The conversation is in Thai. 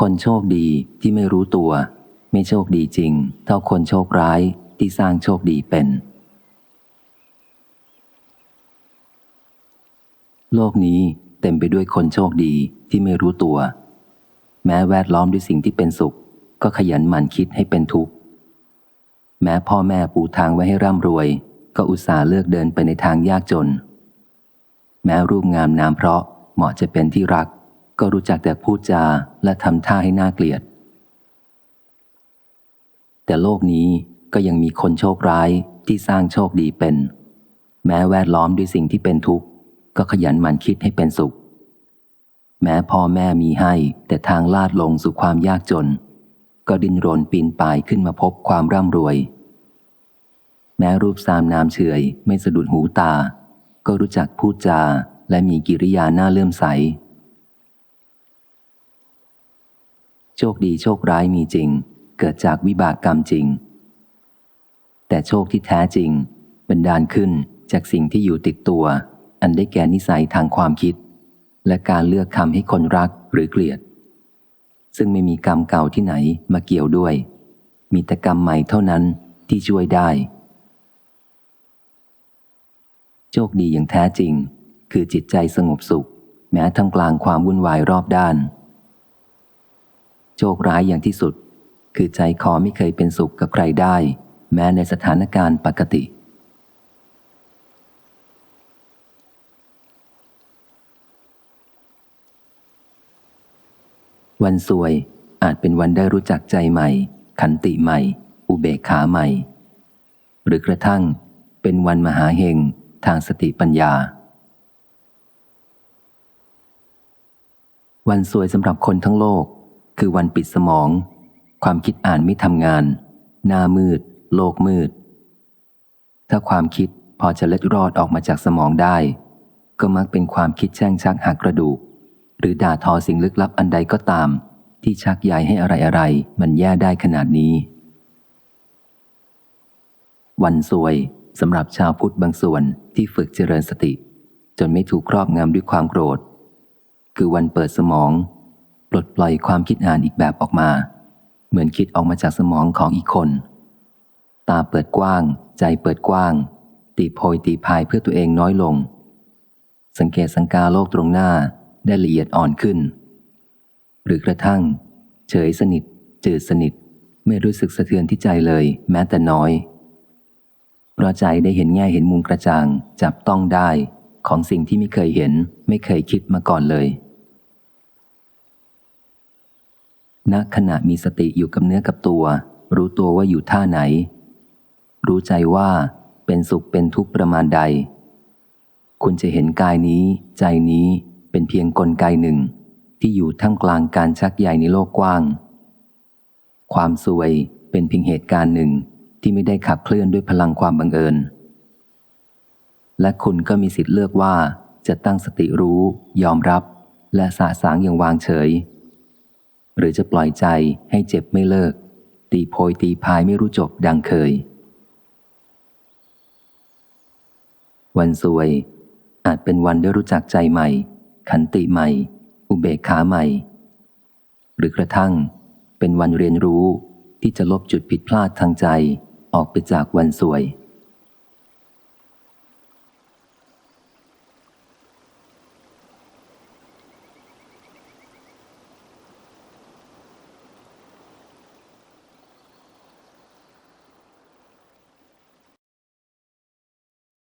คนโชคดีที่ไม่รู้ตัว ไม่โชคดีจริง เท่าคนโชคร้ายที่สร้างโชคดีเป็น โลกนี้เต็มไปด้วยคนโชคดีที่ไม่รู้ตัว แม้แวดล้อมด้วยสิ่งที่เป็นสุข ก็ขยันหมั่นคิดให้เป็นทุกข์ แม้พ่อแม่ปูทางไว้ให้ร่ำรวย ก็อุตส่าห์เลือกเดินไปในทางยากจน แม้รูปงามนามเพราะเหมาะจะเป็นที่รัก ก็รู้จักแต่พูดจาและทำท่าให้น่าเกลียด แต่โลกนี้ก็ยังมีคนโชคร้ายที่สร้างโชคดีเป็น แม้แวดล้อมด้วยสิ่งที่เป็นทุกข์ ก็ขยันหมั่นคิดให้เป็นสุข แม้พ่อแม่มีให้แต่ทางลาดลงสู่ความยากจน ก็ดิ้นรนปีนป่ายขึ้นมาพบความร่ำรวย แม้รูปสามนามเฉยไม่สะดุดหูตา ก็รู้จักพูดจาและมีกิริยาหน้าเลื่อมใส โชคดีโชคร้ายมีจริง เกิดจากวิบากกรรมจริง แต่โชคที่แท้จริงบันดาลขึ้นจากสิ่งที่อยู่ติดตัว อันได้แก่นิสัยทางความคิด และการเลือกคำให้คนรักหรือเกลียด ซึ่งไม่มีกรรมเก่าที่ไหนมาเกี่ยวด้วย มีแต่กรรมใหม่เท่านั้นที่ช่วยได้ โชคดีอย่างแท้จริง คือจิตใจสงบสุข แม้ทำกลางความวุ่นวายรอบด้าน โชคร้ายอย่างที่สุด คือใจคอไม่เคยเป็นสุขกับใครได้ แม้ในสถานการณ์ปกติ วันสวยอาจเป็นวันได้รู้จักใจใหม่ ขันติใหม่ อุเบกขาใหม่ หรือกระทั่งเป็นวันมหาเฮงทางสติปัญญา วันสวยสำหรับคนทั้งโลก คือวันปิดสมอง ความคิดอ่านไม่ทำงาน หน้ามืด โลกมืด ถ้าความคิดพอจะเล็ดรอดออกมาจากสมองได้ ก็มักเป็นความคิดแช่งชักหักกระดูก หรือด่าทอสิ่งลึกลับอันใดก็ตาม ที่ชักใยให้อะไรอะไรมันแย่ได้ขนาดนี้ วันสวยสำหรับชาวพุทธบางส่วนที่ฝึกเจริญสติ จนไม่ถูกครอบงำด้วยความโกรธ คือวันเปิดสมอง ปลดปล่อยความคิดอ่านอีกแบบออกมา เหมือนคิดออกมาจากสมองของอีกคน ตาเปิดกว้าง ใจเปิดกว้าง ตีโพยตีพายเพื่อตัวเองน้อยลง สังเกตสังกาโลกตรงหน้าได้ละเอียดอ่อนขึ้น หรือกระทั่ง เฉยสนิท จืดสนิท ไม่รู้สึกสะเทือนที่ใจเลย แม้แต่น้อยเพราะใจได้เห็นแง่เห็นมุมกระจ่าง จับต้องได้ของสิ่งที่ไม่เคยเห็น ไม่เคยคิดมาก่อนเลย ณขณะมีสติอยู่กับเนื้อกับตัว รู้ตัวว่าอยู่ท่าไหน รู้ใจว่าเป็นสุขเป็นทุกข์ประมาณใด คุณจะเห็นกายนี้ ใจนี้เป็นเพียงกลไกหนึ่ง ที่อยู่ท่ามกลางการชักใหญ่ในโลกกว้าง ความสวยเป็นเพียงเหตุการณ์หนึ่งที่ไม่ได้ขับเคลื่อนด้วยพลังความบังเอิญ และคุณก็มีสิทธิ์เลือกว่าจะตั้งสติรู้ ยอมรับ และสะสางอย่างวางเฉย หรือจะปล่อยใจให้เจ็บไม่เลิก ตีโพยตีพายไม่รู้จบดังเคย วันสวย อาจเป็นวันได้รู้จักใจใหม่ ขันติใหม่ อุเบกขาใหม่ หรือกระทั่งเป็นวันเรียนรู้ที่จะลบจุดผิดพลาดทางใจออกไปจากวันสวย